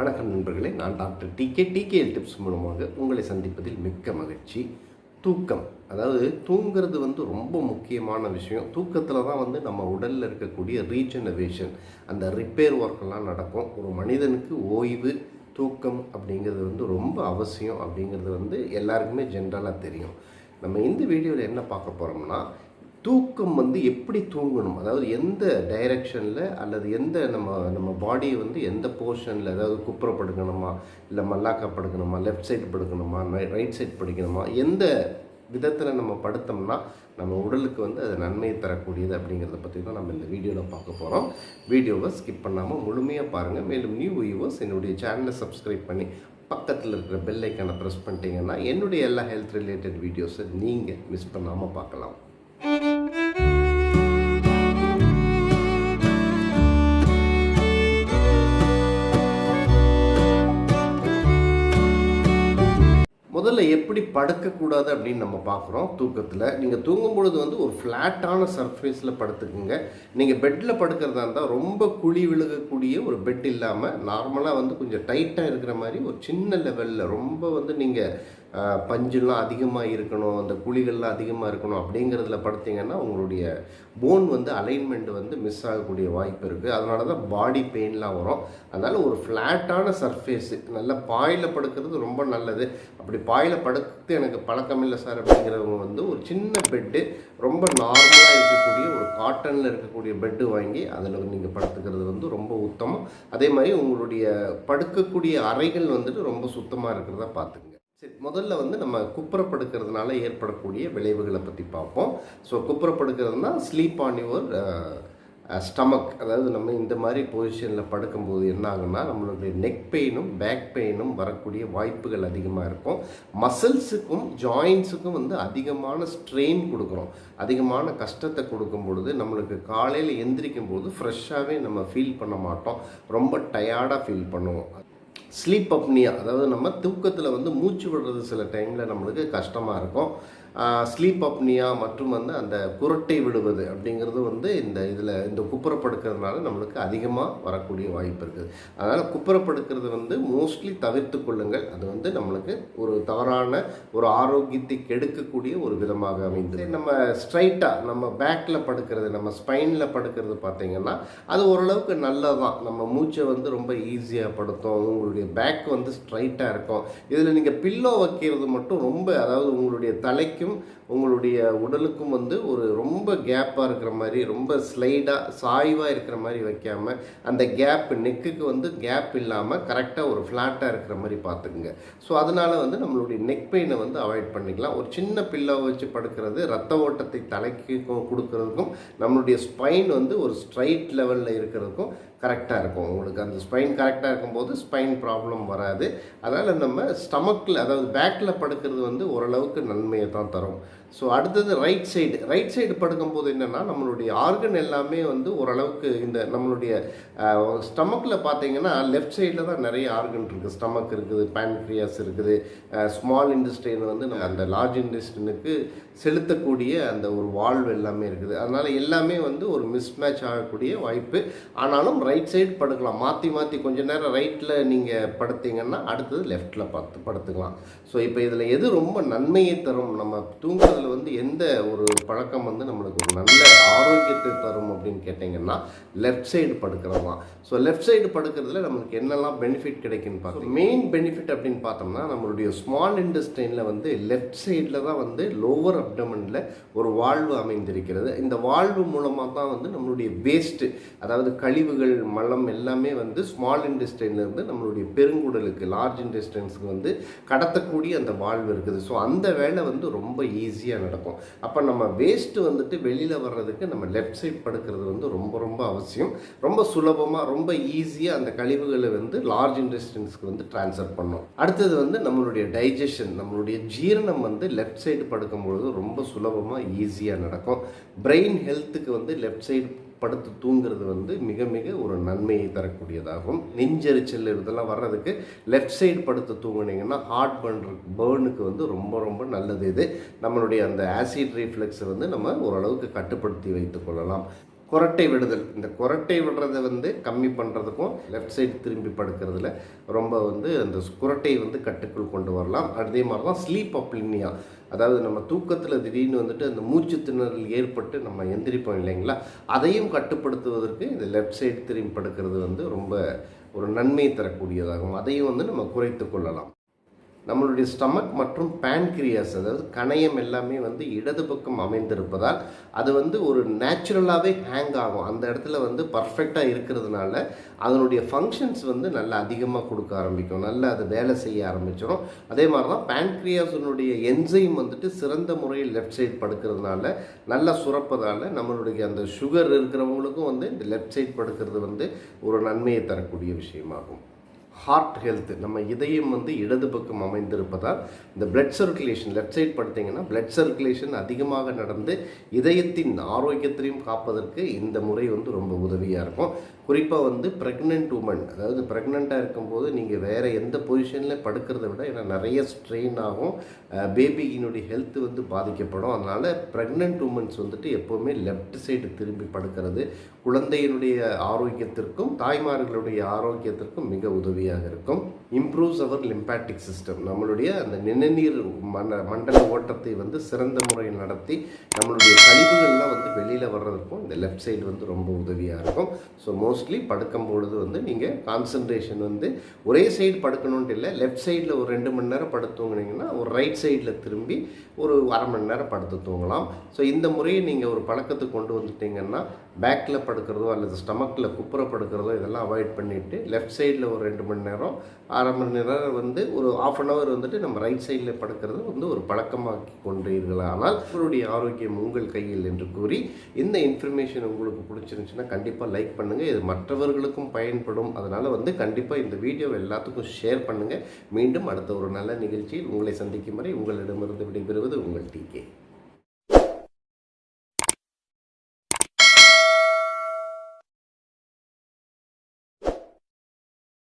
வணக்கம் நண்பர்களே நான் டாக்டர் டிகே டிகேஎல் டிப்ஸ் மூலமாக உங்களை சந்திப்பதில் மிக்க மகிழ்ச்சி. தூக்கம் அதாவது தூங்கிறது வந்து ரொம்ப முக்கியமான விஷயம். தூக்கத்தில் தான் வந்து நம்ம உடலில் இருக்கக்கூடிய ரீஜெனரேஷன் அந்த ரிப்பேர் ஒர்க்கெல்லாம் நடக்கும். ஒரு மனிதனுக்கு ஓய்வு தூக்கம் அப்படிங்கிறது வந்து ரொம்ப அவசியம் அப்படிங்கிறது வந்து எல்லாருக்குமே ஜென்ரலாக தெரியும். நம்ம இந்த வீடியோவில் என்ன பார்க்க போகிறோம்னா தூக்கம் வந்து எப்படி தூங்கணும்? அதாவது எந்த டைரெக்ஷனில் அல்லது எந்த நம்ம நம்ம பாடியை வந்து எந்த போர்ஷனில் அதாவது குப்புற படுக்கணுமா இல்லை மல்லாக்கா படுக்கணுமா லெஃப்ட் சைடு படுக்கணுமா ரைட் சைடு படுக்கணுமா? எந்த விதத்தில் நம்ம படுத்தோம்னா நம்ம உடலுக்கு வந்து அது நன்மையை தரக்கூடியது அப்படிங்கிறத பற்றி தான் நம்ம இந்த வீடியோவில் பார்க்க போகிறோம் வீடியோவை ஸ்கிப் பண்ணாமல் முழுமையாக பாருங்கள் மேலும் நியூ வியூவர்ஸ் என்னுடைய சேனலை சப்ஸ்கிரைப் பண்ணி பக்கத்தில் இருக்கிற பெல் ஐக்கானை ப்ரெஸ் பண்ணிட்டீங்கன்னா என்னுடைய எல்லா ஹெல்த் ரிலேட்டட் வீடியோஸை நீங்கள் மிஸ் பண்ணாமல் பார்க்கலாம். முதல்ல எப்படி படுக்கக்கூடாது அப்படின்னு நம்ம பார்க்குறோம். தூக்கத்தில். நீங்கள் தூங்கும் பொழுது வந்து ஒரு ஃப்ளாட்டான சர்ஃபேஸில் படுத்துக்குங்க. நீங்கள் பெட்டில் படுக்கிறதா இருந்தால் ரொம்ப குழி விழுகக்கூடிய ஒரு பெட் இல்லாமல் நார்மலாக வந்து கொஞ்சம் டைட்டாக இருக்கிற மாதிரி ஒரு சின்ன லெவலில் ரொம்ப வந்து நீங்கள் பஞ்செல்லாம் அதிகமாக இருக்கணும் அந்த குழிகள்லாம் அதிகமாக இருக்கணும் அப்படிங்கிறதுல படுத்திங்கன்னா உங்களுடைய போன் வந்து அலைன்மெண்ட் வந்து மிஸ் ஆகக்கூடிய வாய்ப்பு இருக்குது அதனால தான் பாடி பெயின்லாம் வரும். அதனால் ஒரு ஃப்ளாட்டான சர்ஃபேஸு நல்ல பாயில் படுக்கிறது ரொம்ப நல்லது. அப்படி பாயில் படுத்து எனக்கு பழக்கம் இல்லை சார் அப்படிங்கிறவங்க வந்து ஒரு சின்ன பெட்டு ரொம்ப நார்மலாக இருக்கக்கூடிய ஒரு காட்டனில் இருக்கக்கூடிய பெட்டு வாங்கி அதில் நீங்கள் படுத்துக்கிறது வந்து ரொம்ப உத்தமம். அதே மாதிரி உங்களுடைய படுக்கக்கூடிய அறைகள் வந்துட்டு ரொம்ப சுத்தமாக இருக்கிறதா பார்த்துங்க சரி முதல்ல வந்து நம்ம குப்புறப்படுக்கிறதுனால ஏற்படக்கூடிய விளைவுகளை பற்றி பார்ப்போம். ஸோ குப்புறப்படுக்கிறதுனா sleep on your stomach uh, uh, அதாவது நம்ம இந்த மாதிரி பொசிஷனில் படுக்கும்போது என்ன ஆகுன்னா நம்மளுடைய நெக் பெயினும் பேக் பெயினும் வரக்கூடிய வாய்ப்புகள் அதிகமாக இருக்கும். மசில்ஸுக்கும் ஜாயின்ஸுக்கும் வந்து அதிகமான ஸ்ட்ரெயின் கொடுக்குறோம். அதிகமான கஷ்டத்தை கொடுக்கும் பொழுது நம்மளுக்கு காலையில் எந்திரிக்கும் போது ஃப்ரெஷ்ஷாகவே நம்ம ஃபீல் பண்ண மாட்டோம். ரொம்ப டயர்டாக ஃபீல் பண்ணுவோம். ஸ்லீப் அப்னியா அதாவது நம்ம தூக்கத்தில் வந்து மூச்சு விடுறது சில டைமில் நம்மளுக்கு கஷ்டமாக இருக்கும். ஸ்லீப் அப்னியா மற்றும் வந்து அந்த குரட்டை விடுவது அப்படிங்கிறது வந்து இந்த இதில் இந்த குப்புறப்படுக்கிறதுனால நம்மளுக்கு அதிகமாக வரக்கூடிய வாய்ப்பு இருக்குது. அதனால் குப்புறப்படுக்கிறது வந்து மோஸ்ட்லி தவிர்த்து கொள்ளுங்கள். அது வந்து நம்மளுக்கு ஒரு தவறான ஒரு ஆரோக்கியத்தை கெடுக்கக்கூடிய ஒரு விதமாக அமைந்தது. நம்ம ஸ்ட்ரைட்டாக நம்ம பேக்கில் படுக்கிறது நம்ம ஸ்பைனில் படுக்கிறது பார்த்தீங்கன்னா அது ஓரளவுக்கு நல்லதான் நம்ம மூச்சை வந்து ரொம்ப ஈஸியாக படுத்தும். உங்களுடைய பேக் வந்து ஸ்ட்ரைட்டாக இருக்கும். இதில் நீங்கள் பில்லோ வைக்கிறது மட்டும் ரொம்ப அதாவது உங்களுடைய தலைக்கும் உங்களுடைய உடலுக்கும் வந்து ஒரு ரொம்ப கேப்பாக இருக்கிற மாதிரி ரொம்ப ஸ்லைடாக சாய்வாக இருக்கிற மாதிரி வைக்காமல் அந்த கேப் நெக்குக்கு வந்து கேப் இல்லாமல் கரெக்டாக ஒரு ஃப்ளாட்டாக இருக்கிற மாதிரி பார்த்துக்குங்க. ஸோ அதனால் வந்து நம்மளுடைய நெக் பெயினை வந்து அவாய்ட் பண்ணிக்கலாம். ஒரு சின்ன பில்லோவை வச்சு படுக்கிறது ரத்த ஓட்டத்தை தலைக்கு கொடுக்கறதுக்கும் நம்மளுடைய ஸ்பைன் வந்து ஒரு ஸ்ட்ரைட் லெவலில் இருக்கிறதுக்கும் கரெக்டாக இருக்கும். உங்களுக்கு அந்த ஸ்பைன் கரெக்டாக இருக்கும்போது ஸ்பைன் ப்ராப்ளம் வராது. அதனால் நம்ம ஸ்டமக்கில் அதாவது பேக்கில் படுக்கிறது வந்து ஓரளவுக்கு நன்மையை தான் தரும் ஸோ அடுத்தது ரைட் சைடு ரைட் சைடு படுக்கும்போது என்னென்னா நம்மளுடைய ஆர்கன் எல்லாமே வந்து ஓரளவுக்கு இந்த நம்மளுடைய ஸ்டமக்கில் பார்த்தீங்கன்னா லெஃப்ட் சைடில் தான் நிறைய ஆர்கன் இருக்குது ஸ்டமக் இருக்குது பேன்க்ரியாஸ் இருக்குது ஸ்மால் இண்டஸ்ட்ரின் வந்து நம்ம அந்த லார்ஜ் இண்டஸ்ட்ரினுக்கு செலுத்தக்கூடிய அந்த ஒரு வால்வ் எல்லாமே இருக்குது. அதனால் எல்லாமே வந்து ஒரு மிஸ்மேட்ச் ஆகக்கூடிய வாய்ப்பு. ஆனாலும் ரைட் சைடு படுக்கலாம். மாற்றி மாற்றி கொஞ்சம் நேரம் ரைட்டில் நீங்கள் படுத்தீங்கன்னா அடுத்தது லெஃப்டில் பார்த்து படுத்துக்கலாம். ஸோ இப்போ இதில் எது ரொம்ப நன்மையை தரும்? நம்ம தூங்குறது தூங்குறதுல வந்து எந்த ஒரு பழக்கம் வந்து நம்மளுக்கு ஒரு நல்ல ஆரோக்கியத்தை தரும் அப்படின்னு கேட்டிங்கன்னா லெஃப்ட் சைடு படுக்கிறது தான். ஸோ லெஃப்ட் சைடு படுக்கிறதுல நம்மளுக்கு என்னெல்லாம் பெனிஃபிட் கிடைக்குன்னு பார்த்தோம் மெயின் பெனிஃபிட் அப்படின்னு பார்த்தோம்னா நம்மளுடைய ஸ்மால் இண்டஸ்ட்ரைனில் வந்து லெஃப்ட் சைடில் தான் வந்து லோவர் அப்டமனில் ஒரு வாழ்வு அமைந்திருக்கிறது. இந்த வாழ்வு மூலமாக தான் வந்து நம்மளுடைய வேஸ்ட்டு அதாவது கழிவுகள் மலம் எல்லாமே வந்து ஸ்மால் இண்டஸ்ட்ரைன்லேருந்து நம்மளுடைய பெருங்குடலுக்கு லார்ஜ் இண்டஸ்ட்ரைன்ஸுக்கு வந்து கடத்தக்கூடிய அந்த வாழ்வு இருக்குது. ஸோ அந்த வேலை வந்து ரொம்ப ஈஸியாக நடக்கும். அப்போ நம்ம வேஸ்ட்டு வந்துட்டு வெளியில் வர்றதுக்கு நம்ம லெஃப்ட் சைட் படுக்கிறது வந்து ரொம்ப ரொம்ப அவசியம். ரொம்ப சுலபமாக ரொம்ப ஈஸியாக அந்த கழிவுகளை வந்து லார்ஜ் இன்டெஸ்டின்ஸ்க்கு வந்து ட்ரான்ஸ்ஃபர் பண்ணும். அடுத்தது வந்து நம்மளுடைய டைஜஷன் நம்மளுடைய ஜீரணம் வந்து லெஃப்ட் சைடு படுக்கும்பொழுது ரொம்ப சுலபமாக ஈஸியாக நடக்கும். பிரெயின் ஹெல்த்துக்கு வந்து லெஃப்ட் சைடு படுத்து தூங்குறது வந்து மிக மிக ஒரு நன்மையை தரக்கூடியதாகும். நெஞ்செரிச்சல் இதெல்லாம் வர்றதுக்கு லெஃப்ட் சைடு படுத்து தூங்குனீங்கன்னா ஹார்ட் பர்ன் பேர்னுக்கு வந்து ரொம்ப ரொம்ப நல்லது இது. நம்மளுடைய அந்த ஆசிட் ரீஃப்ளெக்ஸை வந்து நம்ம ஓரளவுக்கு கட்டுப்படுத்தி வைத்துக் கொள்ளலாம். குரட்டை விடுதல். இந்த குரட்டை விடுறதை வந்து கம்மி பண்ணுறதுக்கும் லெஃப்ட் சைடு திரும்பி படுக்கிறதுல ரொம்ப வந்து அந்த குரட்டை வந்து கட்டுக்குள் கொண்டு வரலாம். அதே மாதிரி தான் ஸ்லீப் அப்ளினியா அதாவது நம்ம தூக்கத்தில் திடீர்னு வந்துட்டு அந்த மூச்சு திணறல் ஏற்பட்டு நம்ம எந்திரிப்போம் இல்லைங்களா? அதையும் கட்டுப்படுத்துவதற்கு இந்த லெஃப்ட் சைடு திரும்பி படுக்கிறது வந்து ரொம்ப ஒரு நன்மை தரக்கூடியதாகும். அதையும் வந்து நம்ம குறைத்து கொள்ளலாம். நம்மளுடைய ஸ்டமக் மற்றும் பேன்கிரியாஸ் அதாவது கணையம் எல்லாமே வந்து இடது பக்கம் அமைந்திருப்பதால் அது வந்து ஒரு நேச்சுரலாகவே ஹேங் ஆகும். அந்த இடத்துல வந்து பர்ஃபெக்டாக இருக்கிறதுனால அதனுடைய ஃபங்க்ஷன்ஸ் வந்து நல்லா அதிகமாக கொடுக்க ஆரம்பிக்கும். நல்லா அது வேலை செய்ய ஆரம்பிச்சிடும் அதே மாதிரி தான் பேன்கிரியாஸினுடைய என்சைம் வந்துட்டு சிறந்த முறையில் லெஃப்ட் சைடு படுக்கிறதுனால நல்லா சுரப்பதால் நம்மளுடைய அந்த சுகர் இருக்கிறவங்களுக்கும் வந்து இந்த லெஃப்ட் சைடு படுக்கிறது வந்து ஒரு நன்மையை தரக்கூடிய விஷயமாகும். ஹார்ட் ஹெல்த்து நம்ம இதயம் வந்து இடது பக்கம் அமைந்திருப்பதால் இந்த பிளட் சர்க்குலேஷன் லெஃப்ட் சைட் படுத்தீங்கன்னா பிளட் சர்க்குலேஷன் அதிகமாக நடந்து இதயத்தின் ஆரோக்கியத்தையும் காப்பதற்கு இந்த முறை வந்து ரொம்ப உதவியாக இருக்கும். குறிப்பாக வந்து ப்ரெக்னென்ட் உமன் அதாவது ப்ரெக்னெண்ட்டாக இருக்கும்போது நீங்கள் வேறு எந்த பொசிஷனில் படுக்கிறத விட ஏன்னா நிறைய ஸ்ட்ரெயின் ஆகும். பேபியினுடைய ஹெல்த் வந்து பாதிக்கப்படும். அதனால் ப்ரெக்னென்ட் உமன்ஸ் வந்துட்டு எப்போவுமே லெஃப்ட் சைடு திரும்பி படுக்கிறது குழந்தையினுடைய ஆரோக்கியத்திற்கும் தாய்மார்களுடைய ஆரோக்கியத்திற்கும் மிக உதவியாக இருக்கும். இம்ப்ரூவ்ஸ் அவர் லிம்பாட்டிக் சிஸ்டம் நம்மளுடைய அந்த நிணநீர் மண்ட மண்டல ஓட்டத்தை வந்து சிறந்த முறையில் நடத்தி நம்மளுடைய கழிவுகள்லாம் வந்து வெளியில் வர்றதுக்கும் இந்த லெஃப்ட் சைடு வந்து ரொம்ப உதவியாக இருக்கும். ஸோ மோஸ்ட்லி படுக்கும் பொழுது வந்து நீங்கள் கான்சன்ட்ரேஷன் வந்து ஒரே சைடு படுக்கணுன்ட்டு இல்லை லெஃப்ட் சைடில் ஒரு ரெண்டு மணி நேரம் படுத்து தூங்குனீங்கன்னா ஒரு ரைட் சைடில் திரும்பி ஒரு அரை மணி நேரம் படுத்து தூங்கலாம். ஸோ இந்த முறையை நீங்கள் ஒரு பழக்கத்துக்கு கொண்டு வந்துட்டீங்கன்னா பேக்கில் படுக்கிறதோ அல்லது ஸ்டமக்கில் குப்புற படுக்கிறதோ இதெல்லாம் அவாய்ட் பண்ணிவிட்டு லெஃப்ட் சைடில் ஒரு ரெண்டு மணி நேரம் அரை மணி நேரம் வந்து ஒரு ஆஃப் அன் ஹவர் வந்துட்டு நம்ம ரைட் சைடில் படுக்கிறது வந்து ஒரு பழக்கமாக்கி கொண்டீர்களானால் உங்களுடைய ஆரோக்கியம் உங்கள் கையில் என்று கூறி இந்த இன்ஃபர்மேஷன் உங்களுக்கு பிடிச்சிருந்துச்சுன்னா கண்டிப்பாக லைக் பண்ணுங்கள் இது மற்றவர்களுக்கும் பயன்படும். அதனால் வந்து கண்டிப்பாக இந்த வீடியோவை எல்லாத்துக்கும் ஷேர் பண்ணுங்கள் மீண்டும் அடுத்த ஒரு நல்ல நிகழ்ச்சியில் உங்களை சந்திக்கும் வரை உங்களிடமிருந்து விடைபெறுவது உங்கள் டிகே